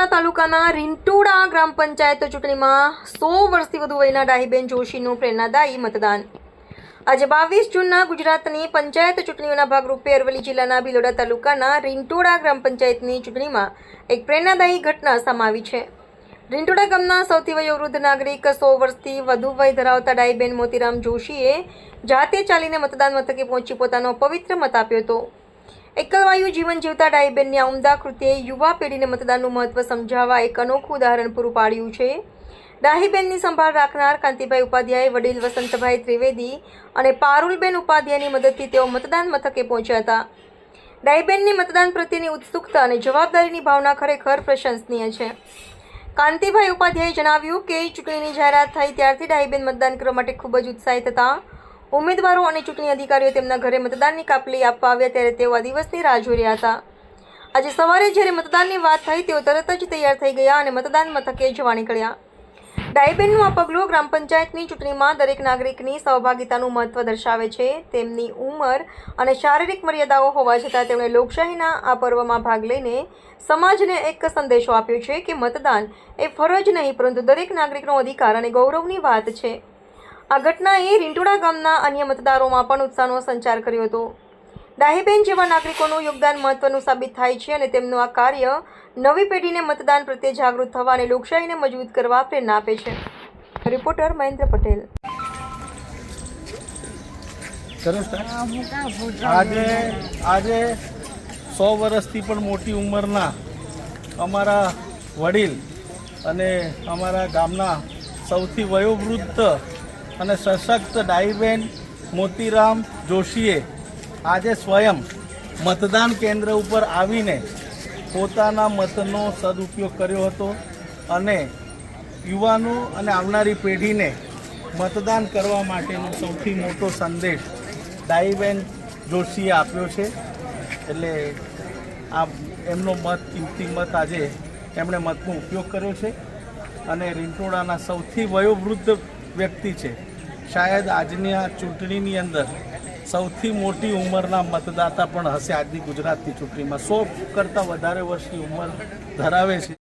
અરવલ્લીના તાલુકાના રીંટોડા ગ્રામ પંચાયત ચૂંટણીમાં સો વર્ષથી વધુ વયના ડાહીબેન જોશીનું પ્રેરણાદાયી મતદાન. આજે બાવીસ જૂનના ગુજરાતની પંચાયત ચૂંટણીઓના ભાગરૂપે અરવલ્લી જિલ્લાના ભિલોડા તાલુકાના રીંટોડા ગ્રામ પંચાયતની ચૂંટણીમાં એક પ્રેરણાદાયી ઘટના સમાવી છે. રીંટોડા ગામના સૌથી વયોવૃદ્ધ નાગરિક, સો વર્ષથી વધુ વય ધરાવતા ડાઈબેન મોતીરામ જોશીએ જાતે ચાલીને મતદાન મથકે પહોંચી પોતાનો પવિત્ર મત આપ્યો હતો. એકલવાયુ જીવન જીવતા ડાઈબેનની ઉમદા કૃત્યે યુવા પેઢીને મતદાનનું મહત્વ સમજાવવા એક અનોખું ઉદાહરણ પૂરું પાડ્યું છે. ડાહીબેનની સંભાળ રાખનાર કાંતિભાઈ ઉપાધ્યાય, વડીલ વસંતભાઈ ત્રિવેદી અને પારુલબેન ઉપાધ્યાયની મદદથી તેઓ મતદાન મથકે પહોંચ્યા હતા. ડાહીબેનની મતદાન પ્રત્યેની ઉત્સુકતા અને જવાબદારીની ભાવના ખરેખર પ્રશંસનીય છે. કાંતિભાઈ ઉપાધ્યાયે જણાવ્યું કે ચૂંટણીની જાહેરાત થઈ ત્યારથી ડાહીબેન મતદાન કરવા માટે ખૂબ જ ઉત્સાહિત હતા. ઉમેદવારો અને ચૂંટણી અધિકારીઓ તેમના ઘરે મતદાનની કાપલી આપવા આવ્યા ત્યારે તેઓ આ દિવસની રાહ જોઈ રહ્યા હતા. આજે સવારે જ્યારે મતદાનની વાત થઈ, તેઓ તરત જ તૈયાર થઈ ગયા અને મતદાન મથકે જવા નીકળ્યા. ડાયબેનનું આ પગલું ગ્રામ પંચાયતની ચૂંટણીમાં દરેક નાગરિકની સહભાગિતાનું મહત્વ દર્શાવે છે. તેમની ઉંમર અને શારીરિક મર્યાદાઓ હોવા છતાં તેમણે લોકશાહીના આ પર્વમાં ભાગ લઈને સમાજને એક સંદેશો આપ્યો છે કે મતદાન એ ફરજ નહીં, પરંતુ દરેક નાગરિકનો અધિકાર અને ગૌરવની વાત છે. આ ઘટનાએ રીંટોડા ગામના અન્ય મતદારોમાં પણ ઉત્સાહનો સંચાર કર્યો હતો. ડાહીબેન જેવા નાગરિકોનું યોગદાન મહત્વનું સાબિત થાય છે અને તેમનું આ કાર્ય નવી પેઢીને મતદાન પ્રત્યે જાગૃત થવા અને લોકશાહીને મજબૂત કરવા પ્રેરણા આપે છે. રિપોર્ટર મહેન્દ્ર પટેલ. આજે આજે સો વર્ષથી પણ મોટી ઉંમરના અમારા વડીલ અને અમારા ગામના સૌથી વયોવૃદ્ધ અને સશક્ત ડાઈબેન મોતીરામ જોશીએ આજે સ્વયં મતદાન કેન્દ્ર ઉપર આવીને પોતાના મતનો સદુપયોગ કર્યો હતો અને યુવાનો અને આવનારી પેઢીને મતદાન કરવા માટેનો સૌથી મોટો સંદેશ ડાઈબેન જોશીએ આપ્યો છે. એટલે આ એમનો મત કિંમતી મત આજે એમણે મતનો ઉપયોગ કર્યો છે. અને રીંટોડાના સૌથી વયોવૃદ્ધ વ્યક્તિ છે. શાયદ આજની આ ચૂંટણીની અંદર સૌથી મોટી ઉંમરના મતદાતા પણ હશે આજની ગુજરાતની ચૂંટણીમાં. સો કરતાં વધારે વર્ષની ઉંમર ધરાવે છે.